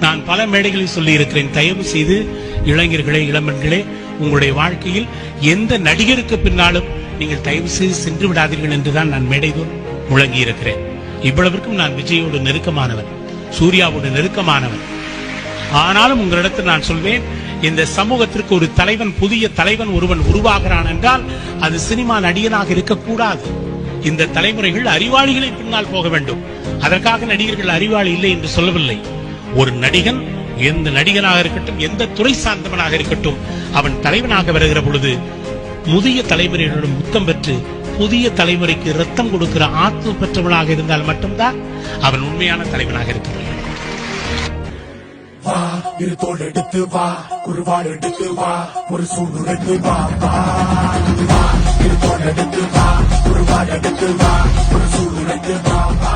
நான் பல மேடைகளில் சொல்லி இருக்கிறேன் தயவு செய்து இளைஞர்களே இளம்பெண்களே உங்களுடைய வாழ்க்கையில் எந்த நடிகருக்கு பின்னாலும் நீங்கள் தயவு செய்து சென்று விடாதீர்கள் என்றுதான் நான் மேடைதோறும் முழங்கி இருக்கிறேன் இவ்வளவிற்கும் நான் விஜயோடு நெருக்கமானவன் சூர்யாவோடு நெருக்கமானவன். ஆனாலும் உங்களிடத்தில் நான் சொல்வேன் இந்த சமூகத்திற்கு ஒரு தலைவன் புதிய தலைவன் ஒருவன் உருவாகிறான் என்றால் அது சினிமா நடிகனாக இருக்கக்கூடாது. இந்த தலைமுறைகள் அறிவாளிகளை பின்னால் போக வேண்டும். அதற்காக நடிகர்கள் அறிவாளி இல்லை என்று சொல்லவில்லை. ஒரு நடிகன் எந்த நடிகனாக இருக்கட்டும் எந்த துறை சார்ந்தவனாக இருக்கட்டும் அவன் தலைவனாக வருகிற பொழுது முதிய தலைமுறையினரும் முத்தம் பெற்று புதிய தலைமுறைக்கு ரத்தம் கொடுக்கிற ஆத்ம பெற்றவனாக இருந்தால் மட்டும்தான் அவன் உண்மையான தலைவனாக இருக்க முடியும். வா இரு தோல் எடுத்து வா குருவாள் எடுத்து வா ஒரு சூடு எடுத்து வா வா இரு தோல் எடுத்து வா குருவாள் எடுத்து வா ஒரு சூடு எடுத்து வா வா.